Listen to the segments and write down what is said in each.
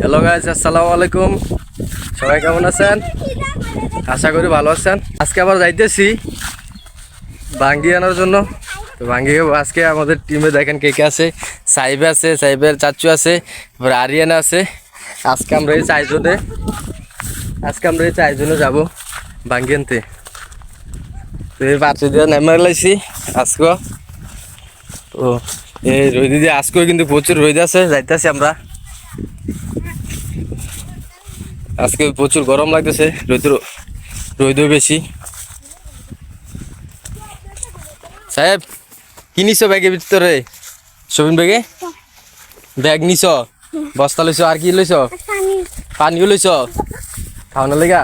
Hello guys আসসালামু আলাইকুম। সবাই কেমন আছেন? আশা করি ভালো আছেন। আজকে আবার যাইতেছি বাঙ্গি আনার জন্য। তো বাঙ্গি আজকে আমাদের টিমে দেখেন কে কে আছে। সাইব আছে, সাইবের চাচু আছে আরিয়ানা আছে। আজকে আমরা এই চারজনে, আজকে আমরা এই চারজনে যাব বাঙ্গি আনতে তো এই বাচ্চা দিয়ে নেমে লাইছি আজকে। তো এই রোদ দিয়ে আজকেও কিন্তু প্রচুর রোদ আছে, যাইতেছি আমরা। আজকে প্রচুর গরম লাগতেছে, রোদের রোদও বেশি। সাহেব, কি নিছ ব্যাগের ভিতরে? সবিন ব্যাগে? ব্যাগ নিছ? বস্তা লইছ? আর কি লইছ? পানিও লইছ? খাওয়ানোর লেগা?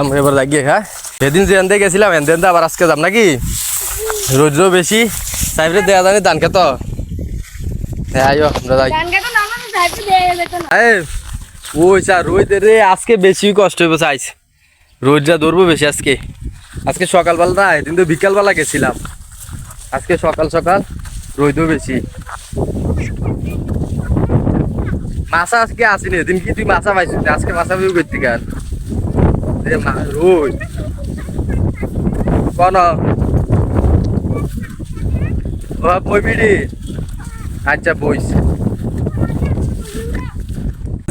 আমরা এবার লাগিয়ে হ্যাঁ সেদিন যে এনতে গেছিলাম, এনতে এনতে আবার আজকে যাম নাকি? রোদ্রও বেশি। সাহেবরে দেয়া জানি ধান খেত। হ্যাঁ আইও আমরা যাই। রোদ রে, আজকে বেশি কষ্ট রোদটা ধরবো বেশি আজকে। আজকে এদিন বিকালবেলা গেছিলাম। আজকে সকাল সকাল বেশি। মাছা আজকে কি তুই মাছা আজকে রোদ। আচ্ছা বইস যে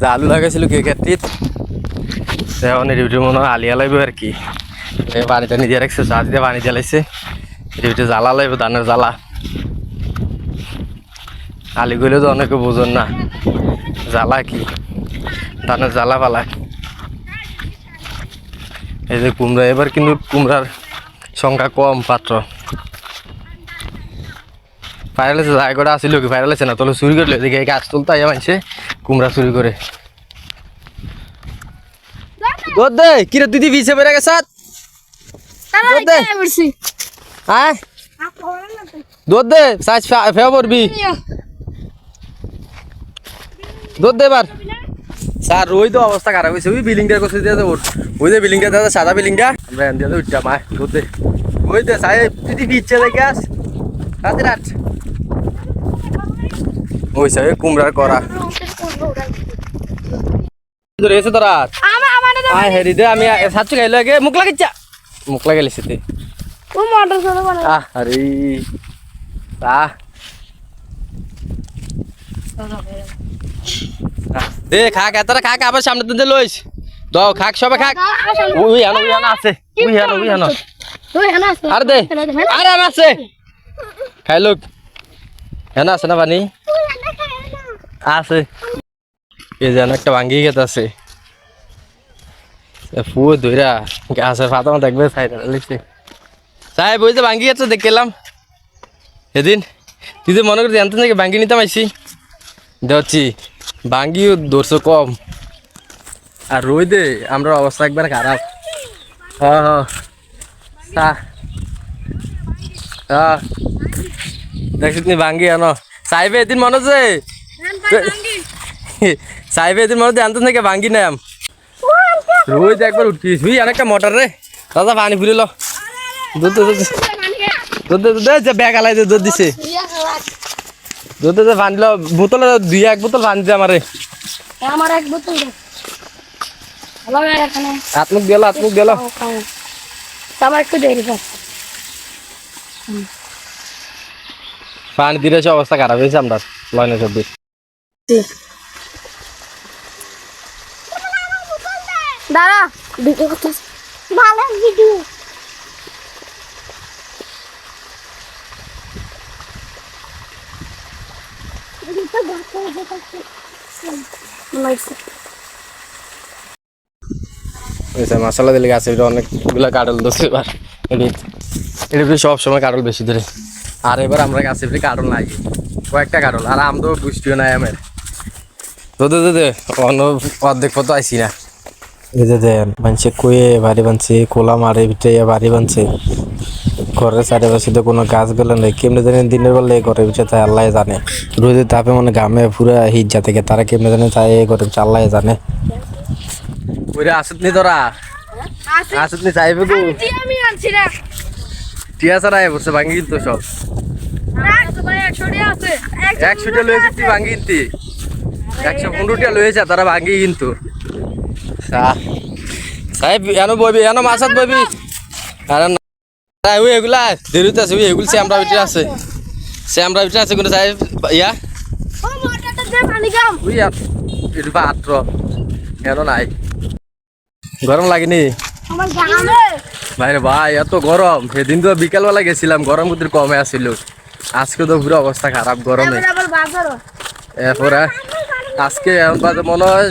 আলু লাগাইছিল কে ক্ষেত্রিত এখন ডিউটি মনে হয় আলিয়া লাগবে আর কি। পানি টানি দিয়ে রাখছে, চা দিয়ে পানি জ্বালাইছে। ডিউটি জ্বালা লাগবে ধানের জ্বালা। আলি গেলে তো অনেকে বোঝেন না, জ্বালা কি? ধানের জ্বালা পালা। এই যে কুমড়া, এবার কিন্তু কুমড়ার সংখ্যা কম পাত্র। ফাইরালেছে যাই করে আসিল কি? ফাইরালেছে না? তোলে চুরি করলে দেখে গাছ তুলতে আইয়া মানছে কুমড়া চুরি করে। দুধ দে কিরে তুই ভিজে বেড়ে গেছ? হ্যাঁ দুধ দে। সাইজ ফেয়া পড়বি। দুধ দে এবার। স্যার ওই তো অবস্থা খারাপ হয়েছে। ওই বিল্ডিংটার কথা দিয়ে দেবো। ওই যে বিল্ডিংটা দাদা সাদা বিল্ডিংটা। আমরা এন দিয়ে উঠটা মা দুধ দে। ওই দে সাহেব তুই ভিজছে দেখে আস। রাতে ওই কুমড়ার করা ধরে এসে তোরা আয় হেরি দে আমি সাচ্চু খাইলো আগে মুখ লাগিচ্ছা? মুখ লাগাইলিস তে আহ আরে। আহ। দে খাক খাক আবার সামনে দিতে লইস। দাও খাক সবে খাক উই হানো উই হানো আছে উই হানো উই হানো। আর দে। আর আর আছে। খাই লোক। হেনা আছে না পানি? আছে। এই যেন একটা ভাঙ্গি গেত আছে ফু ধইরা গাছের দেখবে সাইড লিখছে সাহেব ওই যে ভাঙ্গি দেখলাম সেদিন তুই যে মনে করি জানতেন নাকি ভাঙ্গি নিতাম আইসি দেখছি ভাঙ্গিও ধরছো কম। আর রই দে আমরা অবস্থা একবার খারাপ। হ্যাঁ হ্যাঁ হ্যাঁ হ্যাঁ দেখছি তুমি ভাঙ্গি আনো। সাহেবে এদিন মনে আছে? সাহেবে এদিন মনে আনতেন নাকি ভাঙ্গি নাম রোজ একবার উঠছিস তুই অনেকটা মোটর রে। দাদা পানি ফুলে লো। দুধ দুধ দুধ দুধ যে ব্যাগ আলাই দুধ দিছে। দুধ দুধ পানি লো। বোতলে দুই এক বোতল দে আমারে। আমার এক বোতল মুখ গেল হাত মুখ গেল আমার একটু দেরি পানি দিলে অবস্থা খারাপ হয়েছে আমরা? লয়নে সব দাঁড়া ভিডিও করতেছি। ভালো ভিডিও। মশলা দিলে গাছে এটা অনেকগুলো কাটল দোষ এবার এটি সব সময় কাটল বেশি ধরে। আর এবার আমরা গাছে ফিরে কাটল নাই। কয়েকটা কাটল আর আম তো পুষ্টিও নাই আমের। দোদে দোদে অন্য অর্ধেক পথ আইসি না। এই যে দেন মানুষে কুয়ে বাড়ি বানছে কোলা মারে ভিতরে বাড়ি বানছে। ঘরের চারিপাশে তো কোনো গাছ বেলা নেই। কেমনে জানি দিনের বেলা ঘরের ভিতরে তাই আল্লাহ জানে। রোদের তাপে মানে গামে পুরা হিট যা থেকে তারা কেমনে জানে তাই ঘরের ভিতরে আল্লাহ জানে। ওরে আসত নি তোরা। আসত নি চাইবে গো। আমি আনছি না। টিয়া ছাড়া আয় বসে ভাঙি কিন্তু সব। একশোটা লয়ে তুই ভাঙি কিনতি একশো পনেরোটা লয়েছে তারা ভাঙ্গি কিন্তু। সাহেব, এনো বইবি, এনো মাছত বইবি। আরে ওই এগুলা দেরিতে আছে এগুলো শ্যামরা ভিতরে আছে। শ্যামরা ভিতরে আছে কিন্তু সাহেব, ইয়া? ওই কেন নাই। গরম লাগেনি? আমার ভাইরে ভাই এত গরম। সেদিন তো বিকালবেলা গেছিলাম গরম কুতির কমে আসছিল আজকে তো পুরো অবস্থা খারাপ গরমে। এরপরে আজকে এখন বাজে মনে হয়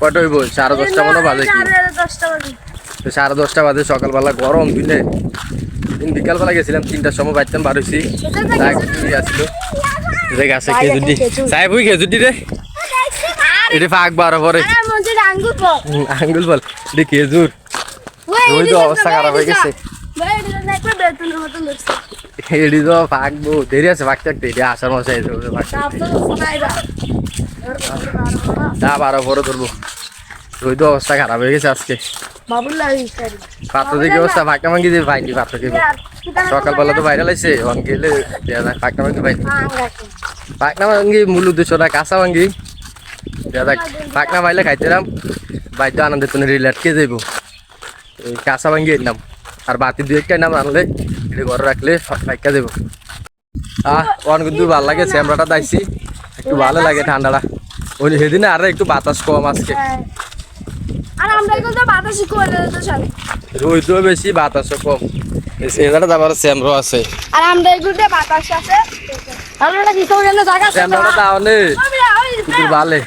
কটা হইব? সাড়ে দশটা মনে বাজে কি? সাড়ে দশটা বাজে। সকালবেলা গরম দিনে। দিন বিকালবেলা গেছিলাম তিনটার সময় বাইতাম বার হয়েছি আসছিল দেখ আছে খেজুরটি সাহেব ওই খেজুরটি রে। এটি ফাঁক বারো পরে আঙ্গুল বল। এটি খেজুর। ওই তো অবস্থা খারাপ হয়ে গেছে। ভাই এটি তো ফাঁকবো দেরি আছে ফাঁকতে থাকতে এটি আসার তাপ তো বারো পরে ধরবো ওই তো অবস্থা খারাপ হয়ে গেছে আজকে। বাবুল লাগি পাত্র দিকে অবস্থা ফাঁকা ভাঙ্গি দিয়ে পাইনি পাত্র দিকে। সকালবেলা তো ভাইরাল অন গেলে দেয়া যায় ফাঁকনা ভাঙ্গি পাইনি। পাকনা মূল উদ্দেশ্য না কাঁচা ভাঙ্গি। দেয়া যাক পাকনা পাইলে খাইতেরাম বাইতে আনন্দে তুমি রিলেটকে যাইব। কাঁচা ভাঙ্গি নাম। আর বাতি দুই একটা নাম আনলে এটা ঘরে রাখলে ফাইকা যাব আহ অন কিন্তু ভালো লাগে শ্যামরাটা দাইছি। একটু ভালো লাগে ঠান্ডাটা। ওই সেদিনে আরও একটু বাতাস কম আজকে। রোদও বেশি বাতাসও কম। এদাটা আবার আছে। আর আমরা এগুলো তো বাতাস আছে। আমরা কি করে জায়গা আছে শ্যামরাটা তাহলে ভালো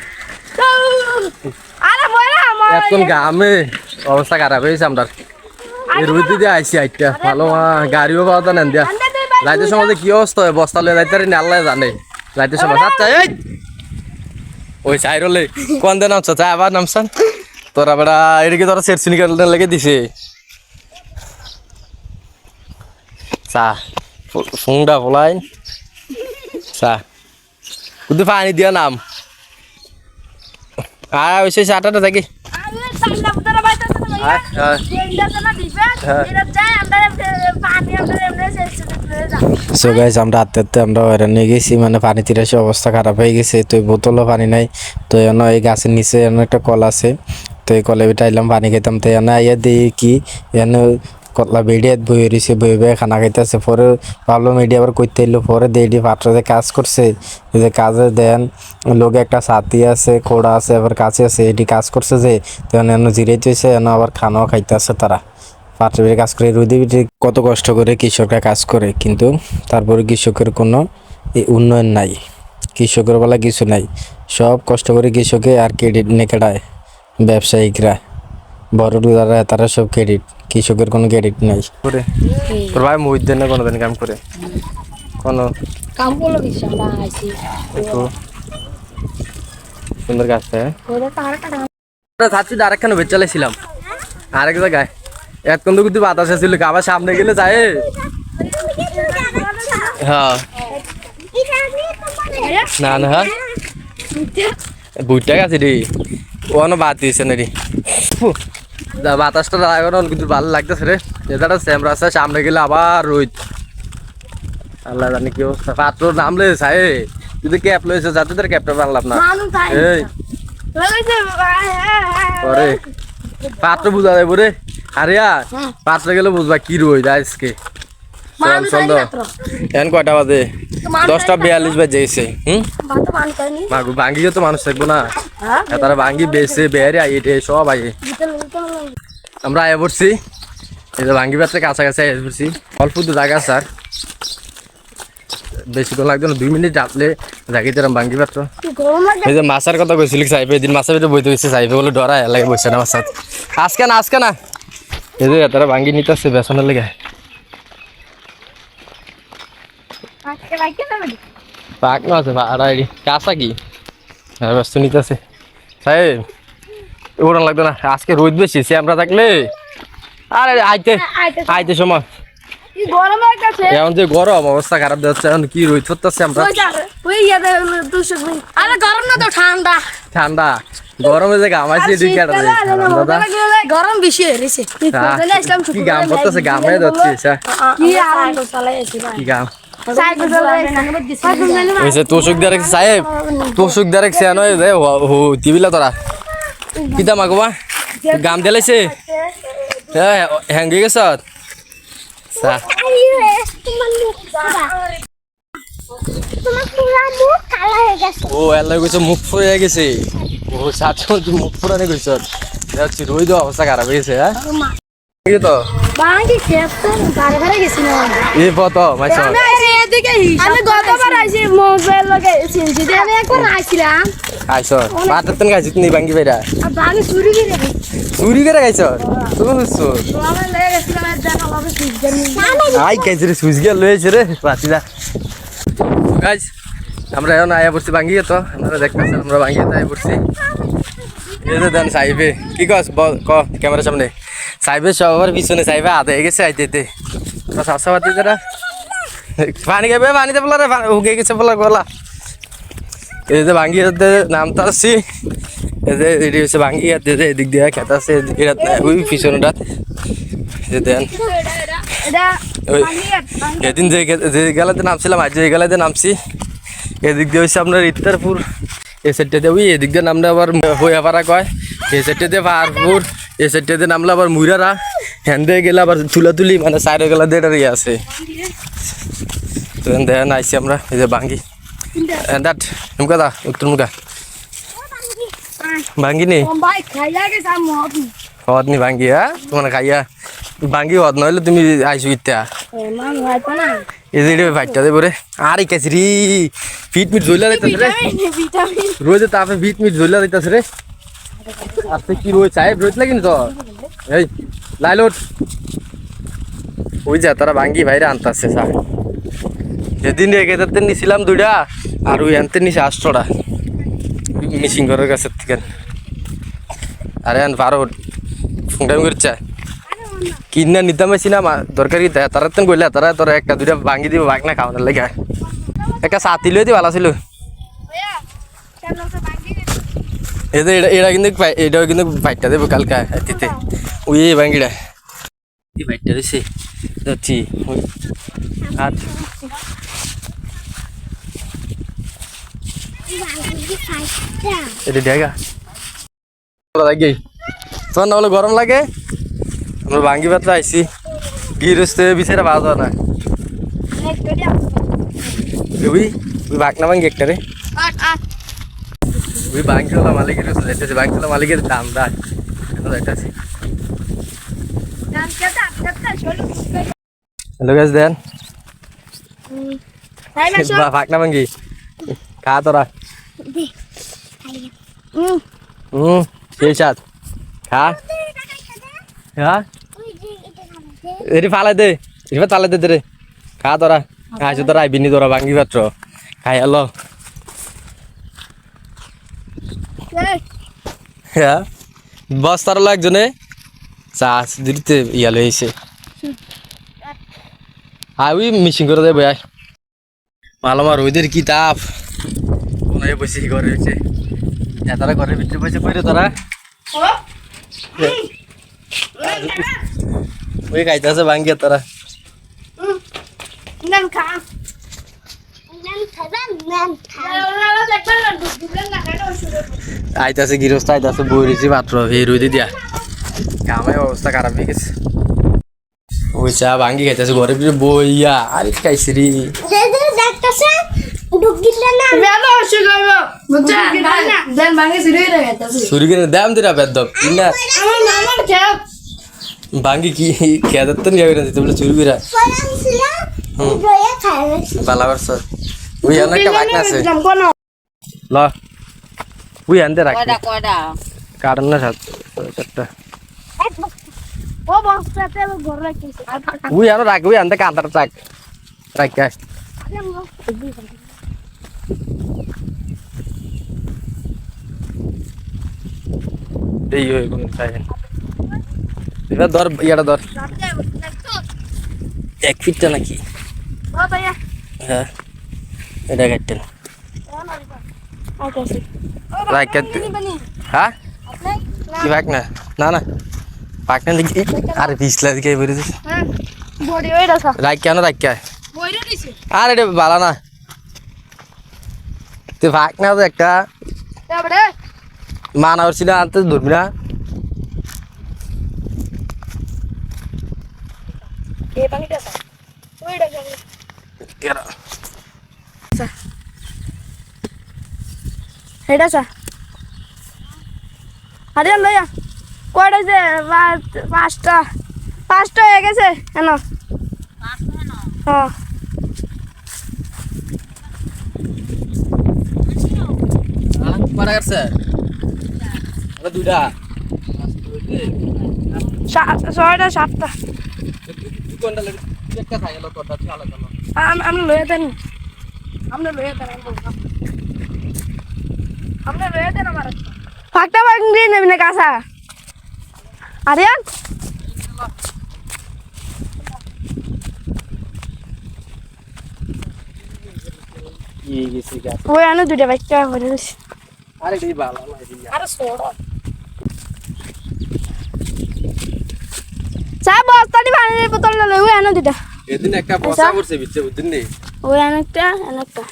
আরে ময়রা এখন গামে অবস্থা খারাপ হয়েছে আমরা রোদ দিয়ে আইসি আইটা ভালো গাড়িও পাওয়া তো নেন দিয়া। রাইতের সময় কি অবস্থা হয়? বস্তা লয়ে যাইতে পারি জানে। রাইতের সময় আচ্ছা এই! ওই সাইরলে কোন দিন নামছ? চা আবার নামছান তোরা বেড়া এদিকে তোরা সেরসিনি কাটলে লেগে দিছে? চা ফুংডা ফলাই। চা। কিন্তু পানি দিয়া নাম। আর ওই সেই চাটাটা থাকি সো গাইজ আমরা আস্তে আস্তে আমরা হয়রান নিয়ে গেছি মানে পানি তিরাসে অবস্থা খারাপ হয়ে গেছে তো বোতলও পানি নাই। তো এনে এই গাছের নিচে এনে একটা কল আছে তো এই কলে বিটা আইলাম পানি খেতাম। তো এনে আইয়া দিয়ে কি এনে কতলা বেড়িয়াত বই রয়েছে, বই বই খানা খাইতেছে। পরে ভাবলাম মিডিয়া আবার করতে এলো। পরে দেড়ি পাত্র যে কাজ করছে যে কাজে দেন, লোকে একটা ছাতি আছে, খোড়া আছে, আবার কাছে আছে এটি কাজ করছে যে তো এনে জিরাইতেছে এন আবার খানাও খাইতেছে তারা। পাত্রের কাজ করে, রুদি কত কষ্ট করে কৃষকরা কাজ করে, কিন্তু তারপরে কৃষকের কোনো উন্নয়ন নাই। কৃষকের বেলা কিছু নাই। সব কষ্ট করে কৃষকে আর ক্রেডিট নেকেড়ায় ব্যবসায়িকরা। বড় তারা সব ক্রেডিট কৃষকের কোনো ক্রেডিট নাই। করে। তোর ভাই মুই না কোনো দিন কাম করে? কোনো? কাম করল কিছু সুন্দর গাছটা হ্যাঁ থাকছি আরেকখানে বেচ চালাইছিলাম আরেক জায়গায়। এতক্ষণ তো কিন্তু বাতাস ছিল আবার সামনে গেলে যায়? হ্যাঁ। না না হ্যাঁ। বুটটা গেছে রে। কোনো বাদ দিয়েছে না রে বাতাসটা লাগানো কিন্তু ভালো লাগতেছে রে। এটা সেম আছে সামনে গেলে আবার রোহিত আল্লাহ জানি কি অবস্থা। পাত্র নামলে সাই যদি ক্যাপ লয়েছে যাতে তোর ক্যাপটা বানলাম না। তাই এই। লাগাইছে পরে। পাত্র বুঝা যাব রে। আরে হ্যাঁ। পাত্র গেলে বুঝবা কি রোহিত আজকে। এখন কয়টা বাজে? দশটা বিয়াল্লিশ বাজে এসে হুম? ভাত মানুষ আইনি মাগু ভাঙ্গিও তো মানুষ থাকব না। হ্যাঁ? তারা ভাঙ্গি বেসে বেড়ে আই এটে সব আই ভিতরে ভিতরে আমরা আয় পড়ছি। এই যে ভাঙ্গি পাত্রে কাছাকাছি আয় পড়ছি। অল্প তো জায়গা স্যার। বেশিক্ষণ লাগতো না দুই মিনিট ডাকলে জাগিতে ভাঙ্গি পাত্র এই যে মাছের কথা কইছিলি সাইফে এদিন মাছের ভিতরে বইতে গেছে সাইফে বলে ডরায় লাগে বসে না মাছ আজকে না আজকে না। এই যে তারা ভাঙ্গি নিতেছে বেসনের লেগে। আছে কাঁচা কি? হ্যাঁ ব্যস্ত নিতেছে। সাহেব ওরম লাগতো না। আজকে রোদ বেশি সে আমরা থাকলে? আরে আইতে আইতে সময়। কি গরম লাগছে এখন যে গরম অবস্থা খারাপ যাচ্ছে এখন কি রোদ করতেছে আমরা ওই যা ওই ইয়াতে দুশো মিনিট আরে গরম না তো ঠান্ডা। ঠান্ডা। গরমে যে গামাইছি এদিকে কেটে গরম বেশি হয়ে গেছে। কি গাম করতেছে গামে যাচ্ছে কি চালাই আছি ভাই কি গাম সাইকেল চালায় হয়েছে তোষক দিয়ে রাখছি সাহেব। তোষক দিয়ে রাখছি নয় দিবিলা তোরা। কিতা মাগবা গাম দিলাইছে হ্যাঁ হ্যাং গিয়ে গেছ? কালা হয়ে গেছে ও মুখ ফুরে গেছে। ও সাত মুখ ফুরানে কইছ। যাচ্ছি রই তো অবস্থা খারাপ হয়েছে হ্যাঁ? তো? এই পত মাইছ। আমি গতবার আইছি মোবাইল লগে চিনছি। আমি একবার আইছিলাম। আইছ। মাত্র তেন খাইছিস নি বাঙ্গি বাইরা বাঙি চুরি করে চুরি করে খাইছ তুমি বুঝছ? আই খাইছে রে সুইচ গিয়ে লয়েছে রে রাতিদা গাইজ আমরা এখন আয়া পড়ছি বাঙ্গি তো আপনারা দেখতেছেন আমরা বাঙ্গি আয়া পড়ছি। এই যে দেন সাইবে কি কস? বল ক ক্যামেরার সামনে। সাইবে সবার পিছনে সাইবে আদে গেছে, আইতে তে তো বাতি যারা পানি খাবে পানিতে বলা রে উগে গেছে বলা গলা। এই যে বাঙ্গি নামটা আসছি। এই যে এটি হচ্ছে বাঙ্গি হাতে যে এদিক দিয়ে খেতে আছে এরা ওই পিছনটা। এই যে দেন এদিন যে যে গেলাতে নামছিলাম, আজ যে গেলাতে নামছি। এদিক দিয়ে হচ্ছে আপনার ইত্তারপুর এই সাইডটাতে ওই এদিক দিয়ে নামলে আবার হইয়াপাড়া কয়। এই সাইডটাতে পাহাড়পুর। এই সাইডটাতে নামলে আবার মুইরারা। হ্যান দিয়ে গেলে আবার তুলাতুলি মানে সাইডে গেলা দেটার ইয়ে আছে। তো দেখেন আইসি আমরা এই যে বাঙ্গি। দাট মুখা দা উত্তর মুখা আমি মত হদ নি বাঙ্গি হ্যাঁ তোমার খাইয়া। বাঙ্গি হদ নইলে তুমি আইসো ইত্যা এমন হয়তো না এই যে এটা ফাইটটা দেবো রে আর এই কাছে রে ফিট মিট জ্বলা দিতেছে রে। রোজে তাপে ফিট মিট জ্বলা দিতেছে রে। আজকে কি রোজ সাহেব রোজ লাগিনি তো? এই লাইলোট ওই যা তারা ভাঙ্গি ভাইরে আনতাছে সা যেদিন এগেতে নিছিলাম দুইটা, আর ওই আনতে নিছে আষ্টটা মিশিং ঘরের কাছে থেকে। আরে আন পারো ফোনটাইম করছে। কিনা নিতাম না দরকারি তারা তেন গইলে তারা তোরা একটা, দুইটা ভাঙ্গি দিব, ভাগ না খাওয়ানোর লাগে। একটা সাথী লই দি, ভালো ছিল যে এটা এটা কিন্তু এটাও কিন্তু ফাইটটা দেবো কালকে রাতিতে ওই ভাঙ্গিটা এই ফাইটটা রয়েছে যাচ্ছি ওই আর এটা দেখা লাগে তোর না বলে গরম লাগে আমরা ভাঙ্গি পাত্র আইসি গিরস্তে বিচারে বাজা না ওই না ভাঙ্গি একটা রে ওই হলো মালিকের বাঙ্গি হলো মালিকের দাম দাম এখন যাইতেছি হ্যালো গাছ দেন। না ভাঙ্গি। খা তোরা। হুম সেই সাত খা। হ্যাঁ এটি ফালাই দে। এবার তালাই দে রে। খা তোরা। খাইছো তোরা আইবিনি তোরা ভাঙ্গি পাত্র। খাই হলো হ্যাঁ বস তার একজনে চাষ দিতে ইয়া লইছে আই ওই মিশিং করে দেবে ভালো আমার ওইদের কি তাপ? কোনায় বসে ঘরে হয়েছে? তারা ঘরের ভিতরে বসে পড়ে তারা। ওই খাইতেছে ভাঙ্গিয়া তারা। আইতাছে গৃহস্থ, আইতাছে বই রয়েছে মাত্র রুই দিয়া। কামে অবস্থা খারাপ হয়ে গেছে। ওই চা ভাঙ্গি খাইতেছে ঘরে ভিতরে বইয়া, আরে খাইছি রে। ভাঙ্গি কি নিয়ে দিতে চুরি করে বালা ওই অনেকটা ভাগ আছে ল ওই আনতে রাখ কয়টা কয়টা কারণ না সাত চারটা ও বস্তাতে ঘর রাখিস ওই আনো রাখ ওই আনতে কান্তার রাখ রাখ কে এই ওই কোন চাই এবার ধর ইয়াটা ধর এক ফিটটা নাকি ও ভাইয়া হ্যাঁ এটা কাটতে না রাখ কে হ্যাঁ? কি ভাগ না না। না পাক না দেখি আরে পিছলা দিকে বেরিয়ে রাখ কেন রাখ কে বইরে দিছে আর এটা ভালো না। তুই ভাগ না তো একটা। মানা করছিল আনতে ধরবি না। এই পানিটা ওইটা যাবে এটা স্যার আরে লইয়া। কয়টা যে পাঁচ- পাঁচটা। পাঁচটা হয়ে গেছে কেন হ্যাঁ সা- ছয়টা, সাতটা। আম- লইয়া দেন আমরা লইয়া দেন আমি বললাম। আমরা লইয়া দেন আমার ফাঁকটা ফাঁক দিয়ে নেবি না কাঁচা আরিয়ান ওই আনো দুইটা বাচ্চা করে দিছি আরে এই ভালো না আরে সোড়ো চা বস্তাটি পানির বোতল লই ওই আনো দুইটা। এদিন একটা বসা করছে বিচ্ছে বুঝদিন নি? ওই আনো একটা আনো একটা।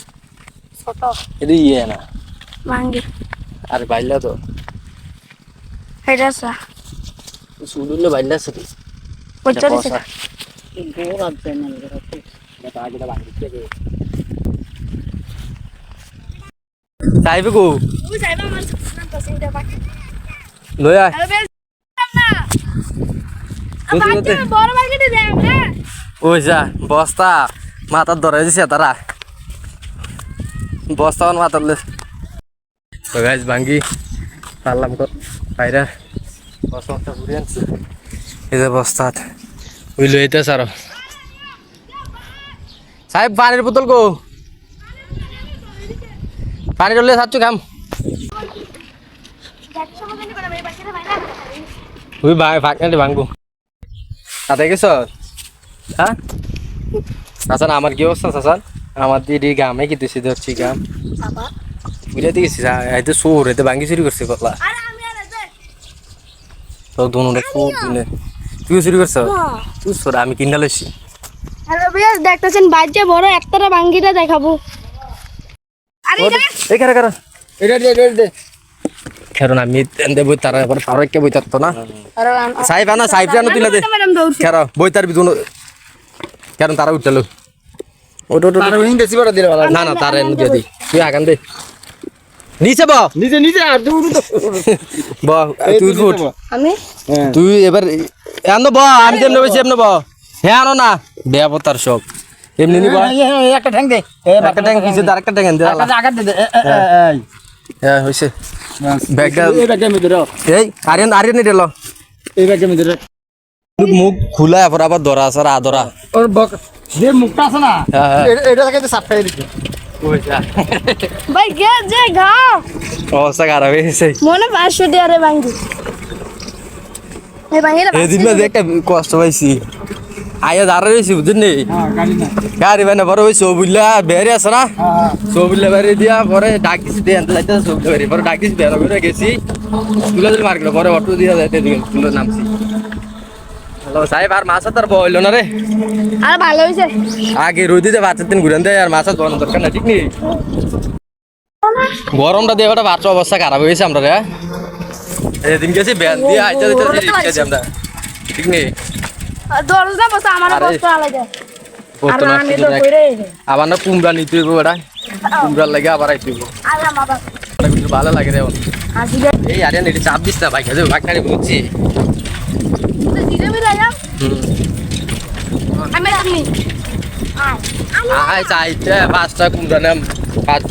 ছোট। এটা ইয়ে না ভাঙ্গি। আরে বাইলা তো। এটা চা। সুদুলে বাইলা আছে পয়সা দিছে চাইবে গো। ওই যাইবা আমার নাম তো সেইটা বাকি লই আয়। আরে বেশ না। বুঝতে বাচ্চা বুঝতে। বড় বাকিতে দেয় হ্যাঁ। ওই যা বস্তা। মাথার ধরে দিছে তারা বস্তা আমার মাথার লে তো গাইজ ভাঙ্গি পারলাম বাইরে। বস্তা ঘুরে আনছি এই যে বস্তাত ওই লইতে সার সাহেব, পানির বোতল গো। পানি চললে সাচ্ছু খাম। ওই ভাই ভাগ না ভাঙবো তাতে গেছ? হ্যাঁ? হাসান আমার কি অবস্থা হাসান আমার দিদি গামে কি দিছি ধরছি গাম বুঝে দিয়েছি হয়তো সোর হয়তো ভাঙ্গি চুরি করছে কতলা আরে আমি আর দেখ তো দুনো সোর দিনে তুই চুরি করছ তুই সোর আমি কিনা লইছি হ্যালো ভাইয়া দেখতেছেন বাচ্চা বড় একটারা ভাঙ্গিটা দেখাবো আরে এই কারা কারা এটা দে এটা দে কারণ আমি এনদে বই তার বই তার না আরে সাহেব আনা সাহেব জানো তুই না দে বই তার বিদুন কারণ তারা উঠল ওটো ওটো না না তার এনে দিয়ে দি তুই আগান দে নিচে ব নিজে নিজে আর দূর ব তুই ফুট আমি? তুই এবার এমন ব আমি যেমন বলছি এমন ব হ্যাঁ আনো না। বেয়া পতার সব এমনি নিব। একটা ঠ্যাং দে। একটা ট্যাঙ্ক পিছে আর একটা ট্যাঙ্ক দে। আগার দে এই। হ্যাঁ হইছে ব্যাগটা এই ব্যাগের মধ্যে রাখ এই আরিয়ান আরিয়ান নিয়ে লো। এই ব্যাগের মধ্যে রাখ মুখ খোলা এরপর আবার ধরা আছে আর আদরা। ওর বক যে মুখটা আছে না? হ্যাঁ, হ্যাঁ। এটা থেকে সাফাই দিচ্ছে ভাই গে যে গাও অবস্থা খারাপ হয়ে গেছে। মনে পাঁচশো টাকা ভাঙ্গি। এদিন না একটা কষ্ট পাইছি। আয়া দাঁড়া রয়েছি বুঝলি নি? হ্যাঁ গাড়ি মানে বড় ওই সৌবুল্লা বেরে আছে না? হ্যাঁ সৌবুল্লা দিয়া পরে ডাক দিছি দিয়ে আনতে যাইতে সৌবুল্লা বেরে পরে গেছি। তুলে দিল মার্কেট পরে অটো দিয়া যাইতে দিকে তুলে নামছি। সাহেব আর মাছ তার বইল না রে। আর ভালো হয়েছে আগে রোদ দিতে বাচ্চার দিন ঘুরেন দেয় আর মাছ আর দরকার না ঠিক নেই? গরমটা দিয়ে ওটা বাচ্চা অবস্থা খারাপ হয়েছে আমরা রে এদিন গেছি ব্যান দিয়ে আইতে দিতে রিক্সা আমরা। ঠিক নেই? দরজা বসে আমার। আলাদা আবার না কুমড়া নিতে হইব ওটা কুমড়ার লাগে আবার আইতে হইব। ভালো লাগে রে এই আরে নেটি চাপ দিস না ভাই কাজে ভাগ খালি বুঝছি আয়। চাইতে পাঁচটা কুমড়া পাঁচ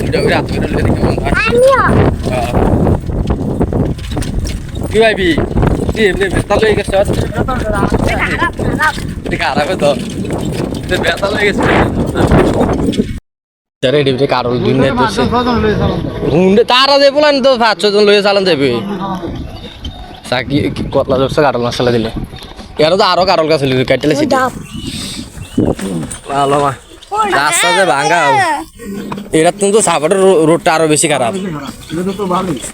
দুইটা করে হাত করে লইলে কেমন আমিও হ্যাঁ। কি ভাইবি কি এমনি বেতাল হয়ে গেছে? খারাপ তো বেতাল হয়ে গেছে। যারে হুন্ডে তারা যে বলেন তো পাঁচ ছজন লইয়ে চালান যাবে চাকি কতলা জবসে কারল মশলা দিলে? এর তো আরও কারল গাছ হইলে কাটলে সিটি ডাব ভালো মা রাস্তা যে ভাঙা এটা তো সাপাটের রোডটা আরও বেশি খারাপ। এটা তো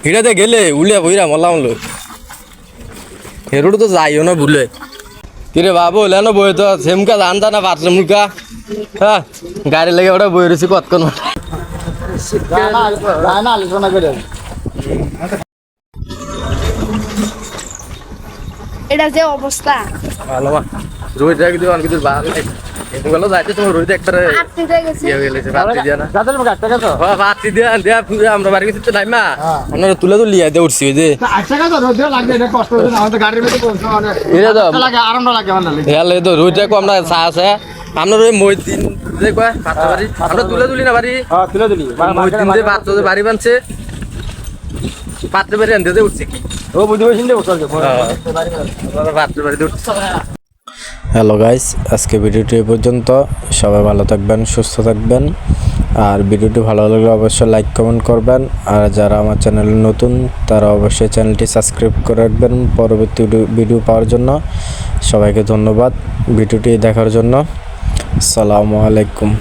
হিরাতে গেলে উলিয়া বইরা মরলাম লো হে রোড তো যাইও না ভুলে। কিরে বাবু লেন বই তো সেমকা জানতা না পারছে মুখা হ্যাঁ গাড়ি লেগে ওটা বই রয়েছি কতক্ষণ আলোচনা করে এটা যে অবস্থা। ভালো রোহিত কিন্তু অনেক কিছু ভালো এগুলো যাইতে তোমার রোহিত একটা ইয়ে হয়ে গেছে ভাত দিয়া দিয়া দিয়া পুরো আমরা বাড়ি গেছি তো নাই মা হ্যাঁ। তুলে তো লিয়া দিয়ে উঠছি ওই যে। এটা তো। লাগে আরাম লাগে আমার লাগে হেয়ালে তো রোহিত কম না চা আছে। আপনার ওই মইদিন যে কয় পাত্র বাড়ি। আমরা তুলে তুলি না বাড়ি। হ্যাঁ তুলে দিলি মইদিন যে যে বাড়ি বানছে পাত্র বাড়ি আনতে যে উঠছে কি? ও বুঝতে পারছি বসে আছে পাত্র বাড়িতে উঠছে হ্যালো গাইস, আজকে ভিডিওটি এ পর্যন্ত। সবাই ভালো থাকবেন, সুস্থ থাকবেন। আর ভিডিওটি ভালো লাগলে অবশ্যই লাইক, কমেন্ট করবেন। আর যারা আমার চ্যানেলে নতুন, তারা অবশ্যই চ্যানেলটি সাবস্ক্রাইব করে রাখবেন পরবর্তী ভিডিও- পাওয়ার জন্য। সবাইকে ধন্যবাদ ভিডিওটি দেখার জন্য। সালামু আলাইকুম।